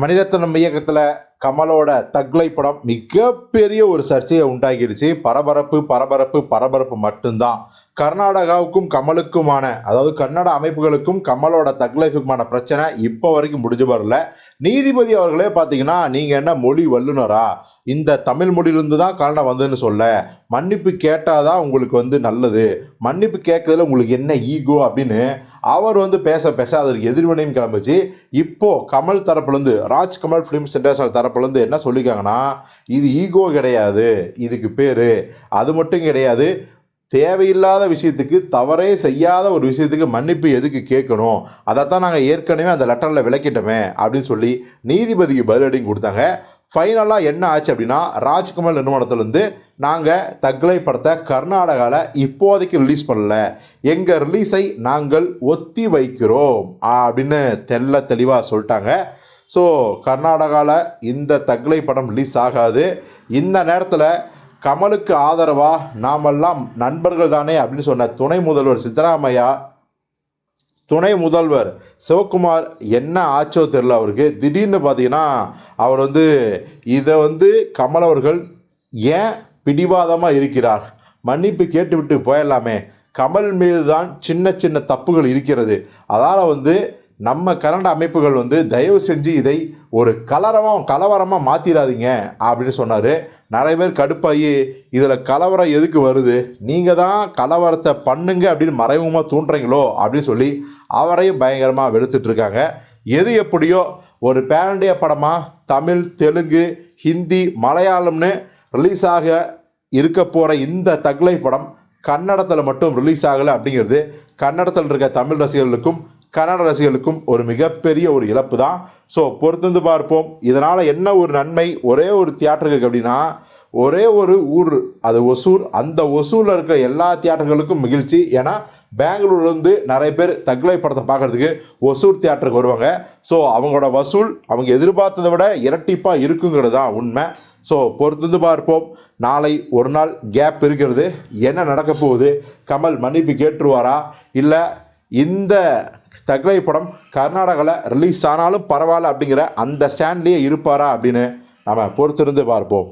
மணிரத்னம் இயக்கத்தில் கமலோட தக்லை படம் மிகப்பெரிய ஒரு சர்ச்சையை உண்டாகிருச்சு பரபரப்பு பரபரப்பு பரபரப்பு மட்டும்தான். கர்நாடகாவுக்கும் கமலுக்குமான அதாவது கன்னட அமைப்புகளுக்கும் கமலோட தக்லைஃபுக்குமான பிரச்சனை இப்போ வரைக்கும் முடிஞ்சு வரல நீதிபதி அவர்களே பார்த்தீங்கன்னா நீங்கள் என்ன மொழி வல்லுனரா? இந்த தமிழ் மொழியிலிருந்து தான் கன்னடா வந்ததுன்னு சொல்ல. மன்னிப்பு கேட்டால் தான் உங்களுக்கு வந்து நல்லது. மன்னிப்பு கேட்கறதுல உங்களுக்கு என்ன ஈகோ அப்படின்னு அவர் வந்து பேச பேச அதற்கு எதிர்வினையும் கிளம்பிச்சு. இப்போது கமல் தரப்புலேருந்து ராஜ் கமல் ஃபிலிம் சென்டர்ஸ் தரப்புலேருந்து என்ன சொல்லியிருக்காங்கன்னா இது ஈகோ கிடையாது இதுக்கு பேர். அது மட்டும் கிடையாது. தேவையில்லாத விஷயத்துக்கு தவறே செய்யாத ஒரு விஷயத்துக்கு மன்னிப்பு எதுக்கு கேட்கணும்? அதைத்தான் நாங்கள் ஏற்கனவே அந்த லெட்டரில் விளக்கிட்டோமே அப்படின்னு சொல்லி நீதிபதிக்கு பதிலடியும் கொடுத்தாங்க. ஃபைனலாக என்ன ஆச்சு அப்படின்னா ராஜ்கமல் நிறுவனத்துலேருந்து நாங்கள் தக்லை படத்தை கர்நாடகாவில் இப்போதைக்கு ரிலீஸ் பண்ணல. எங்கள் ரிலீஸை நாங்கள் ஒத்தி வைக்கிறோம் அப்படின்னு தெல்ல தெளிவாக சொல்லிட்டாங்க. ஸோ கர்நாடகாவில் இந்த தக்லை படம் ரிலீஸ் ஆகாது. இந்த நேரத்தில் கமலுக்கு ஆதரவாக நாமெல்லாம் நண்பர்கள் தானே அப்படின்னு சொன்ன துணை முதல்வர் சித்தராமையா துணை முதல்வர் சிவகுமார் என்ன ஆச்சோ தெரில அவருக்கு. திடீர்னு பார்த்தீங்கன்னா அவர் வந்து இதை வந்து கமல் அவர்கள் ஏன் பிடிவாதமாக இருக்கிறார்? மன்னிப்பு கேட்டுவிட்டு போயிடலாமே. கமல் மீது தான் சின்ன சின்ன தப்புகள் இருக்கிறது. அதால் வந்து நம்ம கரண்ட் அமைப்புகள் வந்து தயவு செஞ்சு இதை ஒரு கலரமாக கலவரமாக மாற்றிடாதீங்க அப்படின்னு சொன்னார். நிறைய பேர் கடுப்பாகி இதில் கலவரம் எதுக்கு வருது? நீங்கள் தான் கலவரத்தை பண்ணுங்க அப்படின்னு மறைமுகமாக தூண்டுறீங்களோ? அப்படின்னு சொல்லி அவரையும் பயங்கரமாக வெளுத்துட்ருக்காங்க எது எப்படியோ ஒரு பேரண்டிய படமாக தமிழ் தெலுங்கு ஹிந்தி மலையாளம்னு ரிலீஸ் ஆக இருக்க போகிற இந்த தக்லை படம் கன்னடத்தில் மட்டும் ரிலீஸ் ஆகலை அப்படிங்கிறது கன்னடத்தில் இருக்க தமிழ் ரசிகர்களுக்கும் கன்னட ரசிகர்களுக்கும் ஒரு மிகப்பெரிய ஒரு இழப்பு தான் ஸோ பொறுத்திருந்து பார்ப்போம். இதனால் என்ன ஒரு நன்மை? ஒரே ஒரு தியேட்டருக்கு அப்படின்னா ஒரே ஒரு ஊர் அது ஒசூர். அந்த ஒசூரில் இருக்கிற எல்லா தியேட்டர்களுக்கும் மகிழ்ச்சி. ஏன்னா பெங்களூர்லேருந்து நிறைய பேர் தக்லை படத்தை பார்க்குறதுக்கு ஒசூர் தியேட்டருக்கு வருவாங்க. ஸோ அவங்களோட வசூல் அவங்க எதிர்பார்த்ததை விட இரட்டிப்பாக இருக்குங்கிறது தான் உண்மை. ஸோ பொறுத்திருந்து பார்ப்போம். நாளை ஒரு நாள் கேப் இருக்கிறது. என்ன நடக்க போகுது? கமல் மன்னிப்பு கேட்டுருவாரா? இல்லை இந்த தக்வை படம் கர்நாடகாவில் ரிலீஸ் ஆனாலும் பரவாயில்ல அப்படிங்கிற அந்த ஸ்டாண்ட்லேயே இருப்பாரா அப்படின்னு நம்ம பொறுத்திருந்து பார்ப்போம்.